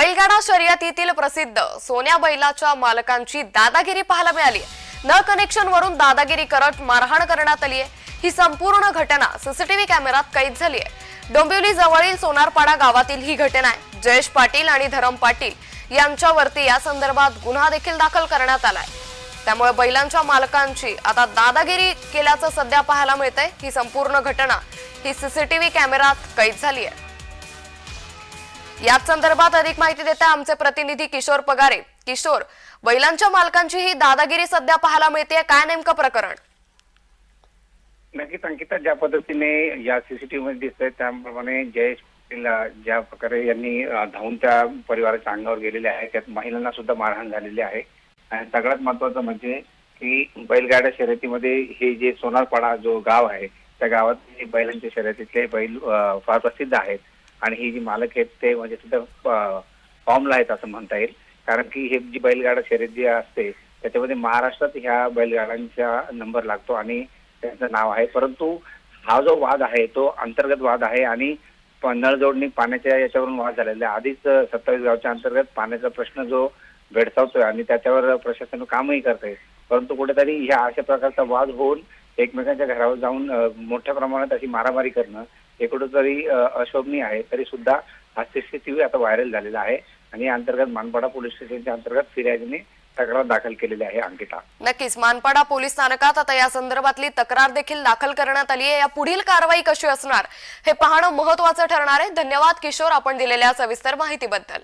बैलगाडा शर्यतीतील प्रसिद्ध सोन्या बैलाच्या मालकांची दादागिरी पाहायला मिळाली. न कनेक्शन वरून दादागिरी करत मारहाण करण्यात आली आहे. ही संपूर्ण घटना सीसीटीव्ही कॅमेरात कैद झाली आहे. डोंबिवली जवळील सोनारपाडा गावातील ही घटना आहे. जयेश पाटील आणि धरम पाटील यांच्यावरती या संदर्भात गुन्हा देखील दाखल करण्यात आलाय त्यामुळे बैलांच्या मालकांची आता दादागिरी केल्याचं सध्या पाहायला मिळतंय. ही संपूर्ण घटना ही सीसीटीव्ही कॅमेरात कैद झाली आहे. याच संदर्भात अधिक माहिती देत आहे आमचे प्रतिनिधी किशोर पगारे. किशोर बैलांच्या मालकांची ही दादागिरी सध्या पाहायला मिळते काय नेमकं प्रकरण? नक्कीच अंकिता ज्या पद्धतीने या सीसीटीव्ही मध्ये दिसतंय त्याप्रमाणे जयेश ज्या प्रकारे यांनी धावून त्या परिवाराच्या अंगावर गेलेले आहे त्यात महिलांना सुद्धा मारहाण झालेली आहे. आणि सगळ्यात महत्वाचं म्हणजे की बैलगाड्या शर्यतीमध्ये हे जे सोनारपाडा जो गाव आहे त्या गावात बैलांच्या शर्यतीतले बैल फार प्रसिद्ध आहेत. आणि ही जी मालक आहेत ते म्हणजे सुद्धा फॉर्मला आहेत असं म्हणता येईल. कारण की हे जी बैलगाडा शर्यत जी असते त्याच्यामध्ये महाराष्ट्रात ह्या बैलगाड्यांचा नंबर लागतो आणि त्यांचं नाव आहे. परंतु हा जो वाद आहे तो अंतर्गत वाद आहे आणि नळ नळजोडणी पाण्याच्या याच्यावरून वाद झालेला आहे. आधीच सत्तावीस गावच्या अंतर्गत पाण्याचा प्रश्न जो भेडसावतोय आणि त्याच्यावर प्रशासन कामही करत आहे परंतु कुठेतरी ह्या अशा प्रकारचा वाद होऊन एकमेकांच्या घरावर जाऊन मोठ्या प्रमाणात अशी मारामारी करणं हे कुठंतरी अशोभनीय आहे. तरी सुद्धा हा सीसीटीव्ही आता व्हायरल झालेला आहे आणि या अंतर्गत मानपाडा पोलीस स्टेशनच्या अंतर्गत फिर्यादीने तक्रार दाखल केलेली आहे अंकिता. नक्कीच. मानपाडा पोलीस स्थानकात आता या संदर्भातली तक्रार देखील दाखल करण्यात आली आहे. या पुढील कारवाई कशी असणार हे पाहणं महत्वाचं ठरणार आहे. धन्यवाद किशोर आपण दिलेल्या सविस्तर माहितीबद्दल.